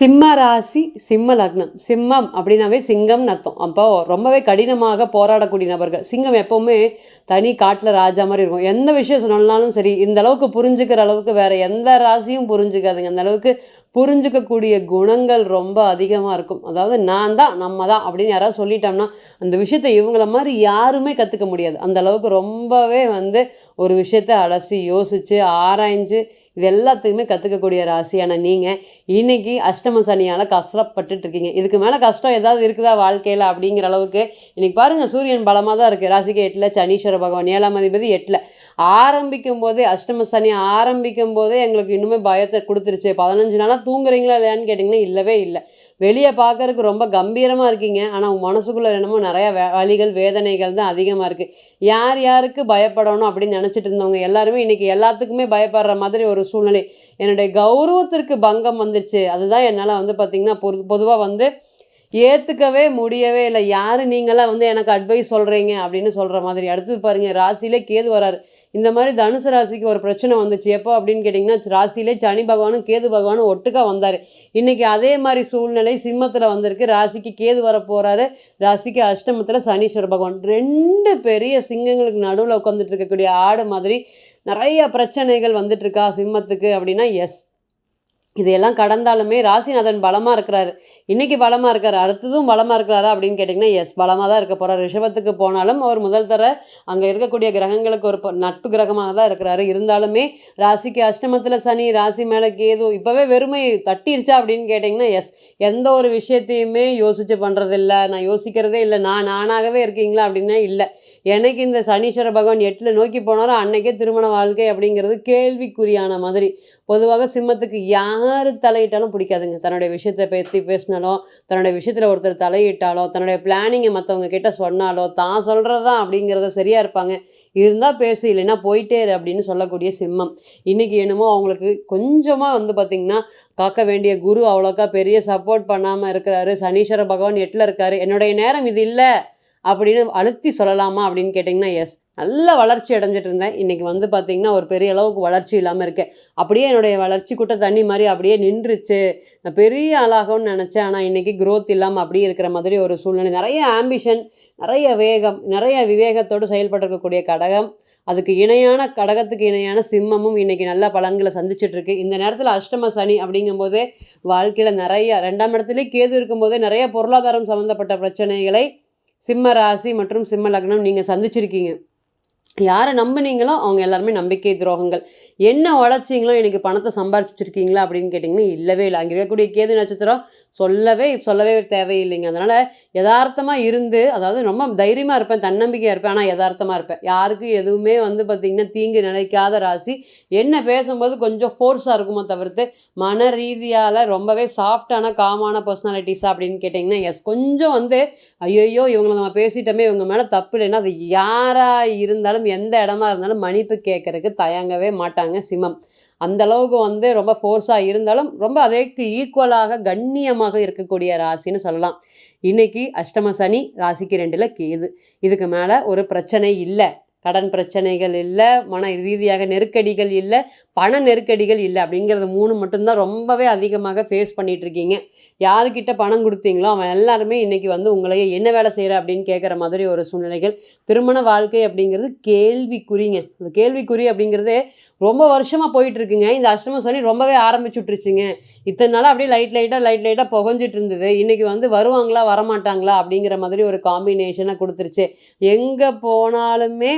சிம்ம ராசி சிம்ம லக்னம். சிம்மம் அப்படின்னாவே சிங்கம்னு அர்த்தம். அப்போ ரொம்பவே கடினமாக போராடக்கூடிய நபர்கள். சிங்கம் எப்போவுமே தனி காட்டில் ராஜா மாதிரி இருக்கும். எந்த விஷயம் சொன்னாலும் சரி இந்த அளவுக்கு புரிஞ்சுக்கிற அளவுக்கு வேற எந்த ராசியும் புரிஞ்சுக்காதுங்க. அந்த அளவுக்கு புரிஞ்சுக்கக்கூடிய குணங்கள் ரொம்ப அதிகமாக இருக்கும். அதாவது நான் தான் நம்ம தான் அப்படின்னு யாராவது சொல்லிட்டோம்னா அந்த விஷயத்தை இவங்கள மாதிரி யாருமே கற்றுக்க முடியாது. அந்த அளவுக்கு ரொம்பவே வந்து ஒரு விஷயத்தை அலசி யோசித்து ஆராய்ஞ்சு இது எல்லாத்துக்குமே கற்றுக்கக்கூடிய ராசியான நீங்கள் இன்றைக்கி அஷ்டம சனியால் கஷ்டப்பட்டுட்டு இருக்கீங்க. இதுக்கு மேலே கஷ்டம் ஏதாவது இருக்குதா வாழ்க்கையில் அப்படிங்கிற அளவுக்கு இன்றைக்கி பாருங்கள் சூரியன் பலமாக தான் இருக்குது ராசிக்கு எட்டில் சனீஸ்வர பகவான் ஏழாம் அதிபதி எட்டில். ஆரம்பிக்கும் போதே அஷ்டம சனி ஆரம்பிக்கும் போதே எங்களுக்கு இன்னுமே பயத்தை கொடுத்துருச்சு. பதினஞ்சு நாளாக தூங்குறீங்களா இல்லையான்னு கேட்டிங்கன்னா இல்லவே இல்லை. வெளியே பார்க்கறதுக்கு ரொம்ப கம்பீரமாக இருக்கீங்க. ஆனால் மனசுக்குள்ளே என்னமோ நிறையா வே வேதனைகள் தான் அதிகமாக இருக்குது யார் யாருக்கு பயப்படணும் அப்படின்னு நினச்சிட்டு இருந்தவங்க எல்லாருமே இன்றைக்கி எல்லாத்துக்குமே பயப்படுற மாதிரி ஒரு சூழ்நிலை. என்னுடைய கௌரவத்திற்கு பங்கம் வந்துருச்சு. அதுதான் என்னால் வந்து பார்த்திங்கன்னா பொது பொதுவாக வந்து ஏற்றுக்கவே முடியவே இல்லை. யார் நீங்களாம் வந்து எனக்கு அட்வைஸ் சொல்கிறீங்க அப்படின்னு சொல்கிற மாதிரி. அடுத்தது பாருங்கள் ராசியிலே கேது வராரு. இந்த மாதிரி தனுசு ராசிக்கு ஒரு பிரச்சனை வந்துச்சு. எப்போ அப்படின்னு கேட்டிங்கன்னா ராசியிலே சனி பகவானும் கேது பகவானும் ஒட்டுக்கா வந்தார். இன்றைக்கி அதே மாதிரி சூழ்நிலை சிம்மத்தில் வந்திருக்கு. ராசிக்கு கேது வர போகிறாரு ராசிக்கு அஷ்டமத்தில் சனீஸ்வர பகவான். ரெண்டு பெரிய சிங்கங்களுக்கு நடுவில் உட்காந்துட்டு இருக்கக்கூடிய ஆடு மாதிரி நிறைய பிரச்சனைகள் வந்துட்டு இருக்கா சிம்மத்துக்கு அப்படின்னா எஸ் இதையெல்லாம் கடந்தாலுமே ராசிநாதன் பலமாக இருக்கிறாரு. இன்றைக்கி பலமாக இருக்கார். அடுத்ததும் பலமாக இருக்கிறாரா அப்படின்னு கேட்டிங்கன்னா எஸ் பலமாக தான் இருக்க போகிறார் ரிஷபத்துக்கு போனாலும் அவர் முதல் தர அங்கே இருக்கக்கூடிய கிரகங்களுக்கு ஒரு ப- நட்பு கிரகமாக தான் இருக்கிறாரு. இருந்தாலுமே ராசிக்கு அஷ்டமத்தில் சனி ராசி மேலே கேது இப்போவே வெறுமை தட்டிருச்சா அப்படின்னு கேட்டிங்கன்னா எஸ் எந்த ஒரு விஷயத்தையுமே யோசித்து பண்ணுறதில்ல நான் யோசிக்கிறதே இல்லை. நான் நானாகவே இருக்கீங்களா அப்படின்னா இல்லை. எனக்கு இந்த சனீஸ்வர பகவான் எட்டில் நோக்கி போனாரோ அன்னைக்கே திருமண வாழ்க்கை அப்படிங்கிறது கேள்விக்குறியான மாதிரி. பொதுவாக சிம்மத்துக்கு யார் தலையிட்டாலும் பிடிக்காதுங்க. தன்னுடைய விஷயத்தை பற்றி பேசினாலோ தன்னுடைய விஷயத்தில் ஒருத்தர் தலையிட்டாலோ தன்னுடைய பிளானிங்கை மற்றவங்க கிட்ட சொன்னாலோ தான் சொல்கிறதா அப்படிங்கிறத சரியாக இருப்பாங்க. இருந்தால் பேசு இல்லைன்னா போயிட்டே இரு அப்படின்னு சொல்லக்கூடிய சிம்மம். இன்றைக்கி என்னமோ அவங்களுக்கு கொஞ்சமாக வந்து பார்த்திங்கன்னா காக்க வேண்டிய குரு அவ்வளோக்கா பெரிய சப்போர்ட் பண்ணாமல் இருக்கிறாரு. சனீஸ்வர பகவான் எட்டில் இருக்காரு. என்னுடைய நேரம் இது இல்லை அப்படின்னு அழுத்தி சொல்லலாமா அப்படின்னு கேட்டிங்கன்னா எஸ் நல்ல வளர்ச்சி அடைஞ்சிட்டு இருந்தேன் இன்றைக்கி வந்து பார்த்திங்கன்னா ஒரு பெரிய அளவுக்கு வளர்ச்சி இல்லாமல் இருக்கேன். அப்படியே என்னுடைய வளர்ச்சி கூட்ட தண்ணி மாதிரி அப்படியே நின்றுச்சு. நான் பெரிய ஆளாகும்னு நினச்சேன். ஆனால் இன்றைக்கி க்ரோத் இல்லாமல் அப்படியே இருக்கிற மாதிரி ஒரு சூழ்நிலை. நிறைய ஆம்பிஷன் நிறைய வேகம் நிறைய விவேகத்தோடு செயல்பட்டிருக்கக்கூடிய கடகம். அதுக்கு இணையான கடகத்துக்கு இணையான சிம்மமும் இன்றைக்கி நல்ல பலன்களை சந்திச்சிட்ருக்கு இந்த நேரத்தில் அஷ்டம சனி அப்படிங்கும்போதே வாழ்க்கையில் நிறைய ரெண்டாம் இடத்துலேயே கேது இருக்கும்போதே நிறைய பொருளாதாரம் சம்மந்தப்பட்ட பிரச்சனைகளை சிம்ம ராசி மற்றும் சிம்ம லக்னம் நீங்கள் சந்திச்சிருக்கீங்க. யாரை நம்புனீங்களோ அவங்க எல்லாருமே நம்பிக்கை துரோகங்கள். என்ன உழைச்சிங்களோ எனக்கு பணத்தை சம்பாரிச்சு வச்சிருக்கீங்களா அப்படின்னு கேட்டிங்கன்னா இல்லவே இல்லை. அங்கே இருக்கக்கூடிய கேது நட்சத்திரம் சொல்லவே சொல்லவே தேவையில்லைங்க. அதனால் யதார்த்தமாக இருந்து அதாவது ரொம்ப தைரியமாக இருப்பேன் தன்னம்பிக்கையாக இருப்பேன் ஆனால் யதார்த்தமாக இருப்பேன். யாருக்கும் எதுவுமே வந்து பார்த்திங்கன்னா தீங்கு நினைக்காத ராசி. என்ன பேசும்போது கொஞ்சம் ஃபோர்ஸாக இருக்குமோ தவிர்த்து மன ரீதியால் ரொம்பவே சாஃப்டான காமான பர்சனாலிட்டிஸா அப்படின்னு கேட்டிங்கன்னா எஸ் கொஞ்சம் வந்து ஐயோ இவங்களை நம்ம பேசிட்டோமே இவங்க மேலே தப்பு இல்லைன்னா அது யாராக இருந்தாலும் எந்த இடமா இருந்தாலும் மன்னிப்பு கேட்குறதுக்கு தயங்கவே மாட்டாங்க சிம்மம். அந்த அளவுக்கு வந்து ரொம்ப ஃபோர்ஸாக இருந்தாலும் ரொம்ப அதற்கு ஈக்குவலாக கண்ணியமாக இருக்கக்கூடிய ராசின்னு சொல்லலாம். இன்றைக்கி அஷ்டம சனி ராசிக்கு ரெண்டில் கேது. இதுக்கு மேலே ஒரு பிரச்சனை இல்லை. கடன் பிரச்சனைகள் இல்லை மன ரீதியாக நெருக்கடிகள் இல்லை பண நெருக்கடிகள் இல்லை அப்படிங்கிறது மூணு மட்டும்தான் ரொம்பவே அதிகமாக ஃபேஸ் பண்ணிகிட்ருக்கீங்க யாருக்கிட்ட பணம் கொடுத்தீங்களோ அவன் எல்லாருமே இன்றைக்கி வந்து உங்களையே என்ன வேலை செய்கிற அப்படின்னு கேட்குற மாதிரி ஒரு சூழ்நிலைகள். திருமண வாழ்க்கை அப்படிங்கிறது கேள்விக்குறிங்க. அந்த கேள்விக்குறி அப்படிங்கிறது ரொம்ப வருஷமாக போயிட்டுருக்குங்க. இந்த அஷ்டம சனி ரொம்பவே ஆரம்பிச்சு விட்டுருச்சுங்க இத்தனை நாள் அப்படியே லைட் லைட்டாக லைட் லைட்டாக புகஞ்சிட்டு இருந்தது இன்றைக்கி வந்து வருவாங்களா வரமாட்டாங்களா அப்படிங்கிற மாதிரி ஒரு காம்பினேஷனை கொடுத்துருச்சு. எங்கே போனாலுமே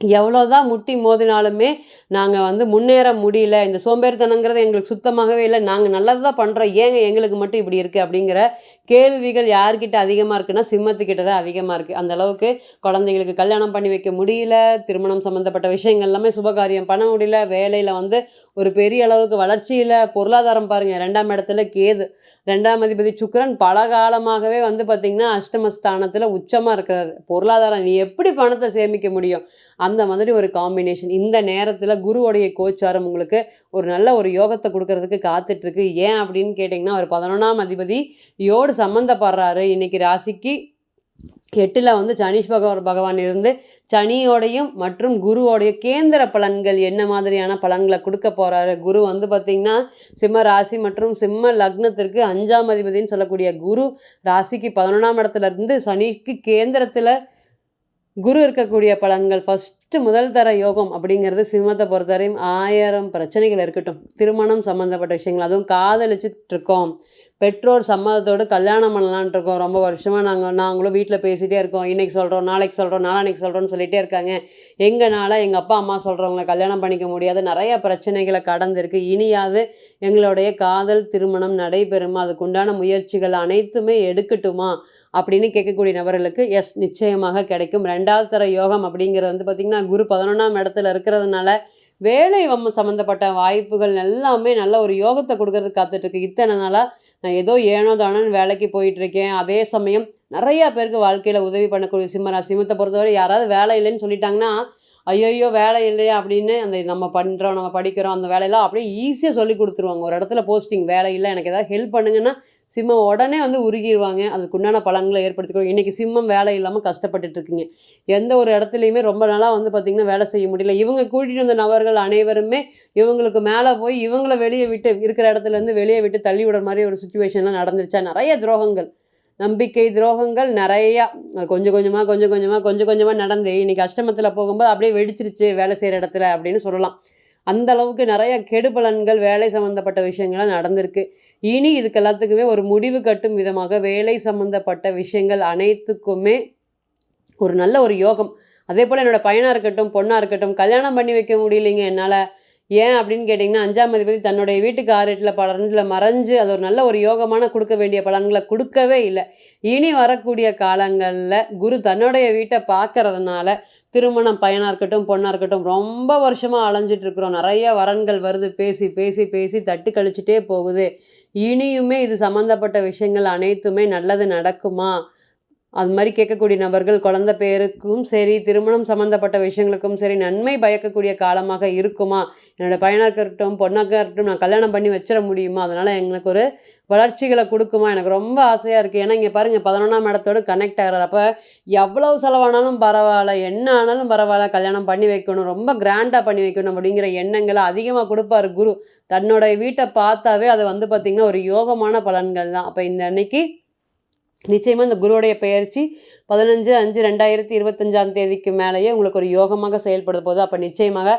எவ்வளோதான் முட்டி மோதினாலுமே நாங்கள் வந்து முன்னேற முடியல. இந்த சோம்பேறித்தனங்கிறது எங்களுக்கு சுத்தமாகவே இல்லை. நாங்கள் நல்லது தான் பண்ணுறோம் ஏங்க எங்களுக்கு மட்டும் இப்படி இருக்குது அப்படிங்கிற கேள்விகள் யார்கிட்ட அதிகமாக இருக்குன்னா சிம்மத்துக்கிட்ட தான் அதிகமாக இருக்குது அந்த அளவுக்கு குழந்தைங்களுக்கு கல்யாணம் பண்ணி வைக்க முடியல. திருமணம் சம்மந்தப்பட்ட விஷயங்கள் எல்லாமே சுபகாரியம் பண்ண முடியல. வேலையில் வந்து ஒரு பெரிய அளவுக்கு வளர்ச்சியில் பொருளாதாரம் பாருங்கள் ரெண்டாம் இடத்துல கேது. ரெண்டாம் அதிபதி சுக்கரன் பல காலமாகவே வந்து பார்த்திங்கன்னா அஷ்டமஸ்தானத்தில் உச்சமாக இருக்கிறார். பொருளாதாரம் நீ எப்படி பணத்தை சேமிக்க முடியும்? அந்த மாதிரி ஒரு காம்பினேஷன் இந்த நேரத்தில் குருவுடைய கோச்சாரம் உங்களுக்கு ஒரு நல்ல ஒரு யோகத்தை கொடுக்கறதுக்கு காத்துட்ருக்கு. ஏன் அப்படின்னு கேட்டிங்கன்னா ஒரு பதினொன்றாம் அதிபதி யோடு சம்மந்தப்படுறாரு இன்றைக்கி ராசிக்கு எட்டில் வந்து சனீஷ் பகவான் பகவான் இருந்து சனியோடையும் மற்றும் குருவோடைய கேந்திர பலன்கள் என்ன மாதிரியான பலன்களை கொடுக்க போகிறாரு குரு வந்து பார்த்திங்கன்னா சிம்ம ராசி மற்றும் சிம்ம லக்னத்திற்கு அஞ்சாம் அதிபதினு சொல்லக்கூடிய குரு ராசிக்கு பதினொன்றாம் இடத்துல இருந்து சனிக்கு கேந்திரத்தில் குரு இருக்கக்கூடிய பலன்கள் ஃபஸ்ட் ஃபஸ்ட்டு முதல் தர யோகம் அப்படிங்கிறது சிம்மத்தை பொறுத்தவரையும் ஆயிரம் பிரச்சனைகள் இருக்கட்டும். திருமணம் சம்மந்தப்பட்ட விஷயங்கள் அதுவும் காதலிச்சுட்டு இருக்கோம் பெற்றோர் சம்மதத்தோடு கல்யாணம் பண்ணலான்ட்டு இருக்கோம் ரொம்ப வருஷமாக நாங்கள் நாங்களும் வீட்டில் பேசிகிட்டே இருக்கோம். இன்றைக்கி சொல்கிறோம் நாளைக்கு சொல்கிறோம் நாளானைக்கு சொல்கிறோம்னு சொல்லிகிட்டே இருக்காங்க. எங்களால் எங்கள் அப்பா அம்மா சொல்கிறவங்கள கல்யாணம் பண்ணிக்க முடியாது. நிறைய பிரச்சனைகளை கடந்திருக்கு. இனியாவது எங்களுடைய காதல் திருமணம் நடைபெறுமா? அதுக்குண்டான முயற்சிகள் அனைத்துமே எடுக்கட்டுமா? அப்படின்னு கேட்கக்கூடிய நபர்களுக்கு எஸ் நிச்சயமாக கிடைக்கும். ரெண்டாவது தர யோகம் அப்படிங்கிறது வந்து பார்த்திங்கன்னா குரு பதினொன்றாம் இடத்துல இருக்கிறதுனால வேலை சம்மந்தப்பட்ட வாய்ப்புகள் எல்லாமே நல்ல ஒரு யோகத்தை கொடுக்கறது காத்துட்ருக்கு. இத்தனை நாளாக நான் ஏதோ ஏனோ தானோன்னு வேலைக்கு போயிட்டுருக்கேன் அதே சமயம் நிறையா பேருக்கு வாழ்க்கையில் உதவி பண்ணக்கூடிய சிம்மரா சிம்மத்தை பொறுத்தவரை யாராவது வேலை இல்லைன்னு சொல்லிட்டாங்கன்னா ஐயோயோ வேலை இல்லையா அப்படின்னு அந்த நம்ம பண்ணுறோம் நம்ம படிக்கிறோம் அந்த வேலையெல்லாம் அப்படியே ஈஸியாக சொல்லி கொடுத்துருவாங்க. ஒரு இடத்துல போஸ்டிங் வேலை இல்லை எனக்கு ஏதாவது ஹெல்ப் பண்ணுங்கன்னா சிம்மம் உடனே வந்து உருகிடுவாங்க அதுக்குண்டான பலன்களை ஏற்படுத்திக்கணும் இன்றைக்கி சிம்மம் வேலை இல்லாமல் கஷ்டப்பட்டுட்டு இருக்கீங்க எந்த ஒரு இடத்துலையுமே ரொம்ப நாளாக வந்து பார்த்திங்கன்னா வேலை செய்ய முடியல. இவங்க கூட்டிகிட்டு வந்த நபர்கள் அனைவருமே இவங்களுக்கு மேலே போய் இவங்கள வெளியே விட்டு இருக்கிற இடத்துலேருந்து வெளியே விட்டு தள்ளி விடுற மாதிரி ஒரு சுச்சுவேஷன்லாம் நடந்துருச்சா? நிறைய துரோகங்கள். நம்பிக்கை துரோகங்கள் நிறையா. கொஞ்சம் கொஞ்சமாக கொஞ்சம் கொஞ்சமாக கொஞ்சம் கொஞ்சமாக நடந்து இன்னைக்கு அஷ்டமத்தில் போகும்போது அப்படியே வெடிச்சிருச்சு வேலை செய்கிற இடத்துல அப்படின்னு சொல்லலாம். அந்த அளவுக்கு நிறைய கெடுபலன்கள் வேலை சம்மந்தப்பட்ட விஷயங்கள்லாம் நடந்திருக்கு. இனி இதுக்கு எல்லாத்துக்குமே ஒரு முடிவு கட்டும் விதமாக வேலை சம்மந்தப்பட்ட விஷயங்கள் அனைத்துக்குமே ஒரு நல்ல ஒரு யோகம். அதே போல் என்னோடய பையனாக இருக்கட்டும் பொண்ணாக இருக்கட்டும் கல்யாணம் பண்ணி வைக்க முடியலைங்க. என்னால் ஏன் அப்படின்னு கேட்டிங்கன்னா அஞ்சாம் அதிபதி தன்னுடைய வீட்டுக்கு ஆறு எட்டில் பலனில் மறைஞ்சு அது ஒரு நல்ல ஒரு யோகமான கொடுக்க வேண்டிய பலன்களை கொடுக்கவே இல்லை. இனி வரக்கூடிய காலங்களில் குரு தன்னுடைய வீட்டை பார்க்கறதுனால திருமணம் பையனாக இருக்கட்டும் பொண்ணாக இருக்கட்டும் ரொம்ப வருஷமாக அலைஞ்சிட்ருக்குறோம் நிறைய வரன்கள் வருது. பேசி பேசி பேசி தட்டு கழிச்சிட்டே போகுது. இனியுமே இது சம்மந்தப்பட்ட விஷயங்கள் அனைத்துமே நல்லது நடக்குமா? அது மாதிரி கேட்கக்கூடிய நபர்கள் குழந்த பேருக்கும் சரி திருமணம் சம்மந்தப்பட்ட விஷயங்களுக்கும் சரி நன்மை பயக்கக்கூடிய காலமாக இருக்குமா? என்னோடய பையனாக இருக்கட்டும் பொண்ணாக இருக்கட்டும் நான் கல்யாணம் பண்ணி வச்சிட முடியுமா? அதனால் எங்களுக்கு ஒரு வளர்ச்சிகளை கொடுக்குமா? எனக்கு ரொம்ப ஆசையாக இருக்குது ஏன்னா இங்கே பாருங்கள் பதினொன்றாம் இடத்தோடு கனெக்ட் ஆகிறப்ப எவ்வளவு செலவானாலும் பரவாயில்ல என்ன ஆனாலும் பரவாயில்ல கல்யாணம் பண்ணி வைக்கணும் ரொம்ப கிராண்டாக பண்ணி வைக்கணும் அப்படிங்கிற எண்ணங்களை அதிகமாக கொடுப்பார் குரு. தன்னோடைய வீட்டை பார்த்தாவே அது வந்து பார்த்திங்கன்னா ஒரு யோகமான பலன்கள் தான். அப்போ இந்த அன்னைக்கு நிச்சயமாக இந்த குருவுடைய பயிற்சி பதினஞ்சு அஞ்சு ரெண்டாயிரத்தி இருபத்தஞ்சாம் தேதிக்கு மேலேயே உங்களுக்கு ஒரு யோகமாக செயல்படுத்த போது அப்போ நிச்சயமாக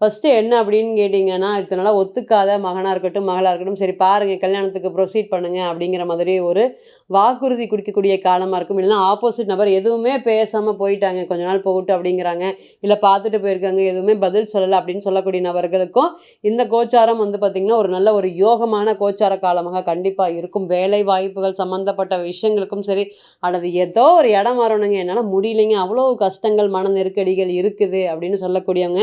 ஃபஸ்ட்டு என்ன அப்படின்னு கேட்டிங்கன்னா இத்தனை நாளாக ஒத்துக்காத மகனாக இருக்கட்டும் மகளாக இருக்கட்டும் சரி பாருங்கள் கல்யாணத்துக்கு ப்ரொசீட் பண்ணுங்கள் அப்படிங்கிற மாதிரி ஒரு வாக்குறுதி குடிக்கக்கூடிய காலமாக இருக்கும். இல்லைன்னா ஆப்போசிட் நபர் எதுவுமே பேசாமல் போயிட்டாங்க கொஞ்ச நாள் போகட்டும் அப்படிங்கிறாங்க. இல்லை பார்த்துட்டு போயிருக்காங்க எதுவுமே பதில் சொல்லலை அப்படின்னு சொல்லக்கூடிய நபர்களுக்கும் இந்த கோச்சாரம் வந்து பார்த்திங்கன்னா ஒரு நல்ல ஒரு யோகமான கோச்சார காலமாக கண்டிப்பாக இருக்கும். வேலை வாய்ப்புகள் சம்மந்தப்பட்ட விஷயங்களுக்கும் சரி அல்லது ஏதோ ஒரு இடம் வரணுங்க என்னால் முடியலைங்க அவ்வளோ கஷ்டங்கள் மன நெருக்கடிகள் இருக்குது அப்படின்னு சொல்லக்கூடியவங்க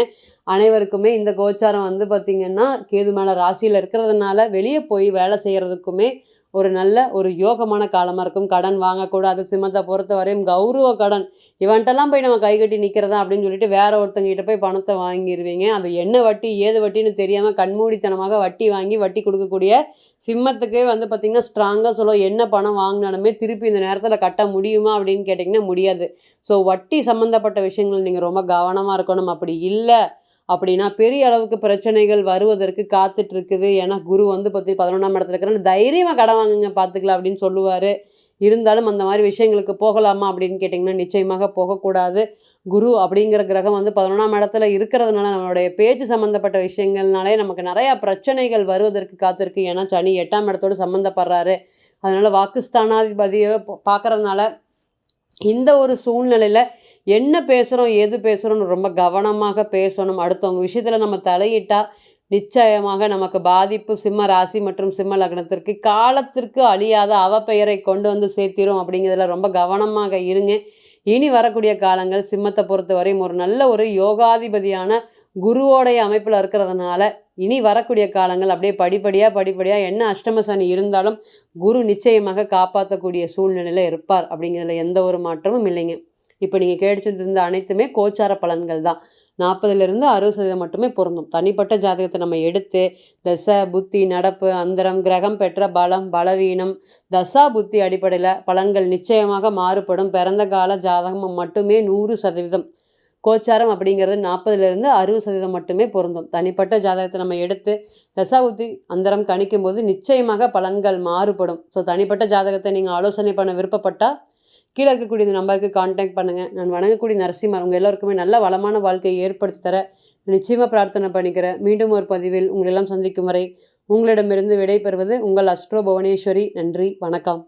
அனைவருக்குமே இந்த கோச்சாரம் வந்து பார்த்திங்கன்னா கேது மேலே ராசியில் இருக்கிறதுனால வெளியே போய் வேலை செய்கிறதுக்குமே ஒரு நல்ல ஒரு யோகமான காலமாக இருக்கும். கடன் வாங்கக்கூடாது. சிம்மத்தை பொறுத்த வரையும் கௌரவ கடன். இவன்ட்டெல்லாம் போய் நம்ம கை கட்டி நிற்கிறதா அப்படின்னு சொல்லிட்டு வேற ஒருத்தங்கிட்ட போய் பணத்தை வாங்கிடுவீங்க அது என்ன வட்டி ஏது வட்டின்னு தெரியாமல் கண்மூடித்தனமாக வட்டி வாங்கி வட்டி கொடுக்கக்கூடிய சிம்மத்துக்கே வந்து பார்த்திங்கன்னா ஸ்ட்ராங்காக சொல்லுவோம். என்ன பணம் வாங்கினாலுமே திருப்பி இந்த நேரத்தில் கட்ட முடியுமா அப்படின்னு கேட்டிங்கன்னா முடியாது. ஸோ வட்டி சம்மந்தப்பட்ட விஷயங்கள் நீங்கள் ரொம்ப கவனமாக இருக்கணும். அப்படி இல்லை அப்படின்னா பெரிய அளவுக்கு பிரச்சனைகள் வருவதற்கு காத்துட்டு இருக்குது ஏன்னா குரு வந்து பற்றி பதினொன்றாம் இடத்துல இருக்கிறனால தைரியமாக கடன் வாங்குங்க பார்த்துக்கலாம் அப்படின்னு சொல்லுவார். இருந்தாலும் அந்த மாதிரி விஷயங்களுக்கு போகலாமா அப்படின்னு கேட்டிங்கன்னா நிச்சயமாக போகக்கூடாது. குரு அப்படிங்கிற கிரகம் வந்து பதினொன்றாம் இடத்துல இருக்கிறதுனால நம்மளுடைய பேச்சு சம்மந்தப்பட்ட விஷயங்கள்னாலே நமக்கு நிறையா பிரச்சனைகள் வருவதற்கு காத்திருக்கு. ஏன்னா சனி எட்டாம் இடத்தோடு சம்மந்தப்படுறாரு அதனால் வாக்குஸ்தானாதிபதியை பார்க்குறதுனால இந்த ஒரு சூழ்நிலையில் என்ன பேசுகிறோம் எது பேசுகிறோம்னு ரொம்ப கவனமாக பேசணும். அடுத்தவங்க விஷயத்தில் நம்ம தலையிட்டால் நிச்சயமாக நமக்கு பாதிப்பு சிம்ம ராசி மற்றும் சிம்ம லக்னத்திற்கு காலத்திற்கு அழியாத அவப்பெயரை கொண்டு வந்து சேர்த்திரும் அப்படிங்கிறதுல ரொம்ப கவனமாக இருங்க. இனி வரக்கூடிய காலங்கள் சிம்மத்தை பொறுத்தவரையும் ஒரு நல்ல ஒரு யோகாதிபதியான குருவோடைய அமைப்பில் இருக்கிறதுனால இனி வரக்கூடிய காலங்கள் அப்படியே படிப்படியாக படிப்படியாக என்ன அஷ்டம சனி இருந்தாலும் குரு நிச்சயமாக காப்பாற்றக்கூடிய சூழ்நிலையில் இருப்பார் அப்படிங்கிறதுல எந்த ஒரு மாற்றமும் இல்லைங்க. இப்போ நீங்கள் கேட்டுட்டு இருந்த அனைத்துமே கோச்சார பலன்கள் தான். நாற்பதுலேருந்து அறுபது சதவீதம் மட்டுமே பொருந்தும். தனிப்பட்ட ஜாதகத்தை நம்ம எடுத்து தசை புத்தி நடப்பு அந்தரம் கிரகம் பெற்ற பலம் பலவீனம் தசா புத்தி அடிப்படையில் பலன்கள் நிச்சயமாக மாறுபடும். பிறந்த கால ஜாதகம் மட்டுமே நூறு சதவீதம். கோச்சாரம் அப்படிங்கிறது நாற்பதுலேருந்து அறுபது சதவீதம் மட்டுமே பொருந்தும். தனிப்பட்ட ஜாதகத்தை நம்ம எடுத்து தசாபுத்தி அந்தரம் கணிக்கும் போது நிச்சயமாக பலன்கள் மாறுபடும். ஸோ தனிப்பட்ட ஜாதகத்தை நீங்கள் ஆலோசனை பண்ண விருப்பப்பட்டால் கீழே இருக்கக்கூடிய இந்த நம்பருக்கு காண்டாக்ட் பண்ணுங்கள் நான் வணங்கக்கூடிய நரசிம்மர் உங்கள் எல்லோருக்குமே நல்ல வளமான வாழ்க்கையை ஏற்படுத்தி தர நிச்சயமாக பிரார்த்தனை பண்ணிக்கிறேன். மீண்டும் ஒரு பதிவில் உங்களெல்லாம் சந்திக்கும் வரை உங்களிடமிருந்து விடைபெறுவது உங்கள் அஸ்ட்ரோ புவனேஸ்வரி. நன்றி வணக்கம்.